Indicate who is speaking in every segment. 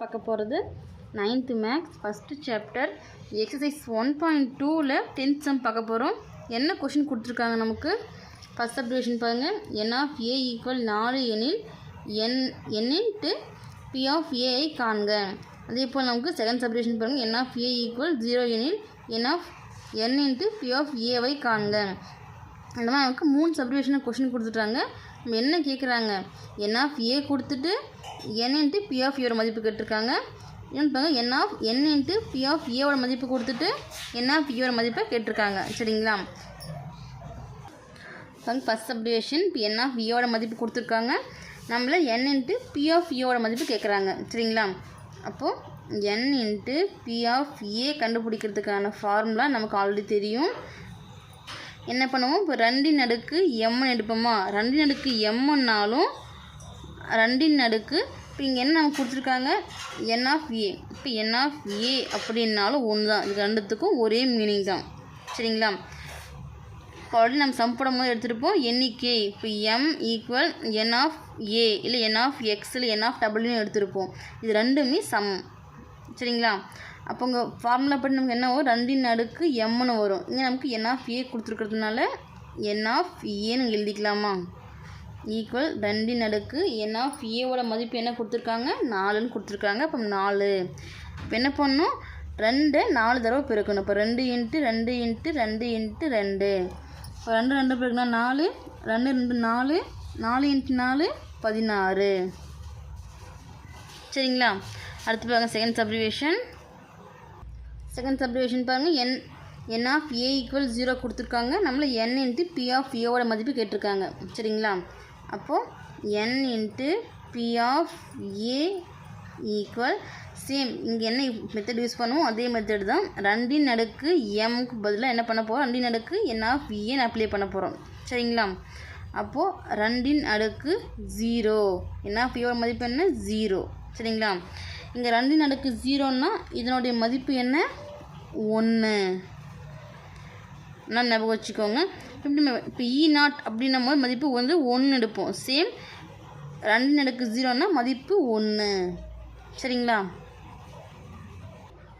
Speaker 1: பார்க்க போகிறது ninth maths first chapter exercise one point டூவில் டென்த் செம் பார்க்க போகிறோம் என்ன கொஷின் கொடுத்துருக்காங்க நமக்கு? ஃபஸ்ட் சப்டிவிஷன் பாருங்கள் என் ஆஃப் ஏ ஈக்குவல் நாலு எனில் n n into P of AI காண்க. அதே போல் நமக்கு செகண்ட் சப்டிவிஷன் பாருங்கள் n of A equal zero எனில் n of n into P of ஏவை காண்க. இந்த மாதிரி நமக்கு மூணு சப்டிவிஷன் கொஷின் கொடுத்துட்டாங்க என்ன கேட்குறாங்க என் ஆஃப் ஏ கொடுத்துட்டு என் இன்ட்டு பி ஆஃப் ஏவோட மதிப்பு கேட்டிருக்காங்க. இன்னொன்று பாருங்க n of n into P of ஏவோட மதிப்பு கொடுத்துட்டு என் ஆஃப் ஏவோட மதிப்பை கேட்டிருக்காங்க. சரிங்களா? பாருங்க ஃபஸ்ட் சப்டிவிஷன் இப்போ என் ஆஃப் ஏவோட மதிப்பு கொடுத்துருக்காங்க. நம்மள என் இன்ட்டு பி ஆஃப் ஏவோட மதிப்பு கேட்குறாங்க சரிங்களா? அப்போது n into p of a கண்டுபிடிக்கிறதுக்கான formula நமக்கு ஆல்ரெடி தெரியும். என்ன பண்ணுவோம்? இப்போ ரெண்டின் அடுக்கு எம்மன் எடுப்போமா? ரெண்டின் அடுக்கு எம்முன்னாலும் ரெண்டின் அடுக்கு இப்போ இங்கே என்ன நமக்கு கொடுத்துருக்காங்க? என் ஆஃப் ஏ இப்போ என் ஆஃப் ஏ அப்படின்னாலும் ஒன்று தான் இது ரெண்டுத்துக்கும் ஒரே மீனிங் தான். சரிங்களா? ஆல்ரெடி நம்ம சம் போடும்போது எடுத்துருப்போம். எண்ணிக்கை இப்போ m equal n of A இல்லை என் ஆஃப் எக்ஸ் இல்லை என் ஆஃப் டபுள்யூன்னு எடுத்திருப்போம். இது ரெண்டுமே சம் சரிங்களா? அப்போ இங்கே ஃபார்முலா படி நமக்கு என்ன வரும்? ரெண்டின் அடுக்கு எம்னு வரும். இங்கே நமக்கு என் ஆஃப் ஏ கொடுத்துருக்கிறதுனால என் ஆஃப் ஏன்னு எழுதிக்கலாமா? ஈக்குவல் ரெண்டின் அடுக்கு என் ஆஃப் ஏவோட மதிப்பு என்ன கொடுத்துருக்காங்க? நாலுன்னு கொடுத்துருக்காங்க. அப்போ நாலு. இப்போ என்ன பண்ணணும்? ரெண்டு நாலு தடவை பெருக்கணும். இப்போ ரெண்டு இன்ட்டு ரெண்டு இன்ட்டு ரெண்டு இன்ட்டு ரெண்டு. இப்போ ரெண்டு ரெண்டு பெருக்குனா நாலு. ரெண்டு ரெண்டு நாலு. நாலு இன்ட்டு நாலு பதினாறு. சரிங்களா? அடுத்து பாருங்கள் செகண்ட் சப்ரிவேஷன் செகண்ட் சப்டிவிஷன் பாருங்கள் n n of A equal zero கொடுத்துருக்காங்க. நம்மள என் இன்ட்டு பி ஆஃப் ஏவோட மதிப்பு கேட்டிருக்காங்க. சரிங்களா? அப்போது n into P of A equal same இங்கே என்ன மெத்தட் யூஸ் பண்ணுவோம்? அதே மெத்தட் தான். ரெண்டின் அடுக்கு எம்க்கு பதிலாக என்ன பண்ண போகிறோம் ரெண்டின் அடுக்கு என் ஆஃப் ஏன்னு அப்ளை பண்ண போகிறோம் சரிங்களா? அப்போது ரெண்டின் அடுக்கு ஜீரோ என் ஆஃப் ஏவோட மதிப்பு என்ன? ஜீரோ சரிங்களா? இங்கே ரெண்டின் அடுக்கு ஜீரோன்னா இதனுடைய மதிப்பு என்ன? ஒன்று நான் ஞாபகம் வச்சுக்கோங்க. இப்படி இப்போ இ நாட் அப்படின்னும் போது மதிப்பு வந்து ஒன்று எடுப்போம். சேம் ரெண்டு நடுக்கு ஜீரோன்னா மதிப்பு ஒன்று சரிங்களா?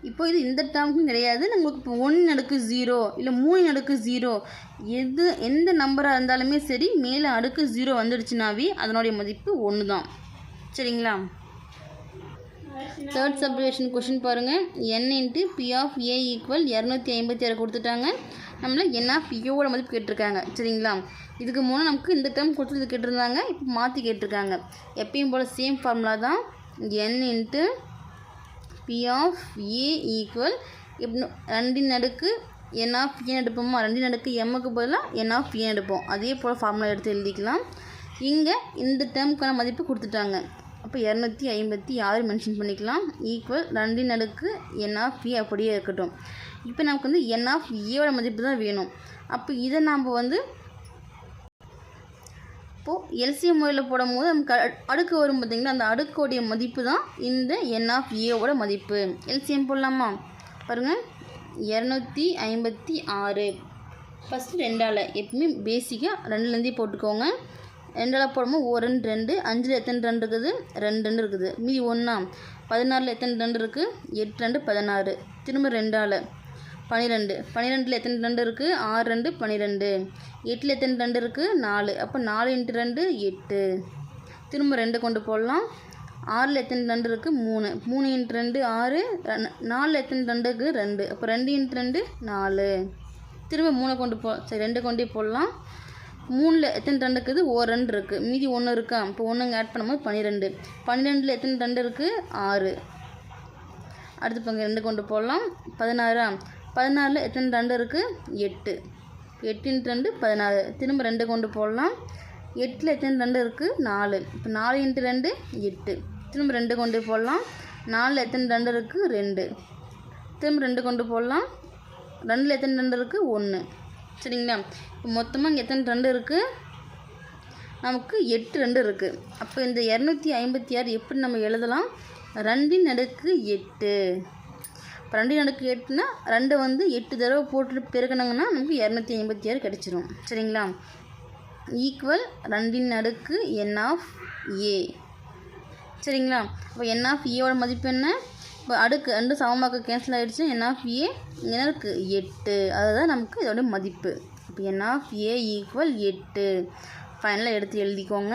Speaker 1: இப்போ இது இந்த டேர்முக்கும் கிடையாது. நம்மளுக்கு இப்போ ஒன்று நடுக்கு ஜீரோ இல்லை மூணு நடுக்கு ஜீரோ எது எந்த நம்பராக இருந்தாலுமே சரி மேலே அடுக்கு ஜீரோ வந்துடுச்சுனாவே அதனுடைய மதிப்பு ஒன்று தான் சரிங்களா? தேர்ட் சப்ரிவேஷன் கொஷின் பாருங்கள் n into P of A equal இரநூத்தி ஐம்பத்தி ஆறு கொடுத்துட்டாங்க. நம்மள என் ஆஃப் ஏவோட மதிப்பு கேட்டிருக்காங்க. சரிங்களா? இதுக்கு முன்னே நமக்கு இந்த டேர்ம் கொடுத்து கேட்டிருந்தாங்க. இப்போ மாற்றி கேட்டிருக்காங்க. எப்பயும் போல் சேம் ஃபார்முலா தான். N into P of A equal இப்படி ரெண்டின் நடுக்கு என் ஆஃப் ஏன் எடுப்போமா? ரெண்டின் நடுக்கு எம்முக்கு பதிலாக என் ஆஃப் ஏன் எடுப்போம். அதே போல் ஃபார்முலா எடுத்து எழுதிக்கலாம். இங்கே இந்த டேர்முக்கான மதிப்பு கொடுத்துட்டாங்க. அப்போ இரநூத்தி ஐம்பத்தி ஆறு மென்ஷன் பண்ணிக்கலாம். ஈக்குவல் ரெண்டின் அடுக்கு என் ஆஃப் பி அப்படியே இருக்கட்டும். இப்போ நமக்கு வந்து என் ஆஃப் ஏவோட e மதிப்பு தான் வேணும். அப்போ இதை நாம் வந்து இப்போது எல்சிஎம் முறையில் போடும் போது நமக்கு அடுக்கு வரும் பார்த்திங்கன்னா அந்த அடுக்கோடைய மதிப்பு தான் இந்த என் ஆஃப் ஏவோட e மதிப்பு. எல்சிஎம் போடலாமா? பாருங்கள் இரநூத்தி ஐம்பத்தி ஆறு. ஃபஸ்ட்டு ரெண்டால். எப்பவுமே பேசிக்காக ரெண்டுலேருந்தே போட்டுக்கோங்க. ரெண்டால் போடும்போது ஒரு ரெண்டு ரெண்டு. அஞ்சில் எத்தனை ரெண்டு இருக்குது? ரெண்டு ரெண்டு இருக்குது. மீதி ஒன்றா பதினாறில் எத்தனை ரெண்டு இருக்குது எட்டு ரெண்டு பதினாறு. திரும்ப ரெண்டால். பன்னிரெண்டு பன்னிரெண்டில் எத்தனை ரெண்டு இருக்குது ஆறு ரெண்டு பன்னிரெண்டு எட்டில் எத்தனை ரெண்டு இருக்குது நாலு. அப்போ நாலு இன்ட்டு ரெண்டு எட்டு. திரும்ப ரெண்டு கொண்டு போடலாம். ஆறில் எத்தனை ரெண்டு இருக்குது மூணு. மூணு இன்ட்டு ரெண்டு ஆறு. நாலில் எத்தனை ரெண்டு இருக்குது ரெண்டு. அப்போ ரெண்டு இன்ட்டு ரெண்டு நாலு. திரும்ப மூணை கொண்டு போ சரி ரெண்டு கொண்டே போடலாம். மூணில் எத்தனை ரெண்டு இருக்குது? ஒரு ரெண்டு இருக்குது மீதி ஒன்று இருக்கா? இப்போ ஒன்றுங்க ஆட் பண்ணும்போது பன்னிரெண்டு. பன்னிரெண்டில் எத்தனை ரெண்டு இருக்குது ஆறு. அடுத்து பங்கு ரெண்டு கொண்டு போடலாம். பதினாறா? பதினாறில் எத்தனை ரெண்டு இருக்குது எட்டு. எட்டு ரெண்டு பதினாறு. திரும்ப ரெண்டு கொண்டு போடலாம். எட்டில் எத்தனை ரெண்டு இருக்குது நாலு. இப்போ நாலு இன்ட்டு ரெண்டு எட்டு. திரும்ப ரெண்டு கொண்டு போடலாம். நாலில் எத்தனை ரெண்டு இருக்குது ரெண்டு. திரும்ப ரெண்டு கொண்டு போடலாம். ரெண்டில் எத்தனை ரெண்டு இருக்குது ஒன்று சரிங்களா? இப்போ மொத்தமாக இங்கே எத்தனை ரெண்டு இருக்குது நமக்கு எட்டு ரெண்டு இருக்குது அப்போ இந்த இரநூத்தி ஐம்பத்தி ஆறு எப்படி நம்ம எழுதலாம்? ரெண்டின் அடுக்கு எட்டு. இப்போ ரெண்டின் அடுக்கு எட்டுனா ரெண்டு வந்து எட்டு தடவை போட்டு பெருக்கினாங்கன்னா நமக்கு இரநூத்தி ஐம்பத்தி ஆறு கிடச்சிரும். சரிங்களா? ஈக்குவல் ரெண்டின் அடுக்கு என் ஆஃப் ஏ சரிங்களா? அப்போ என் ஆஃப் ஏவோட மதிப்பு என்ன? இப்போ அடுக்கு ரெண்டு சமமாக்க கேன்சல் ஆகிடுச்சு என் ஆஃப் ஏ என்ன இருக்குது எட்டு. அதுதான் நமக்கு இதோட மதிப்பு. இப்போ என் ஆஃப் ஏ ஈக்குவல் எட்டு. ஃபைனலாக எடுத்து எழுதிக்கோங்க.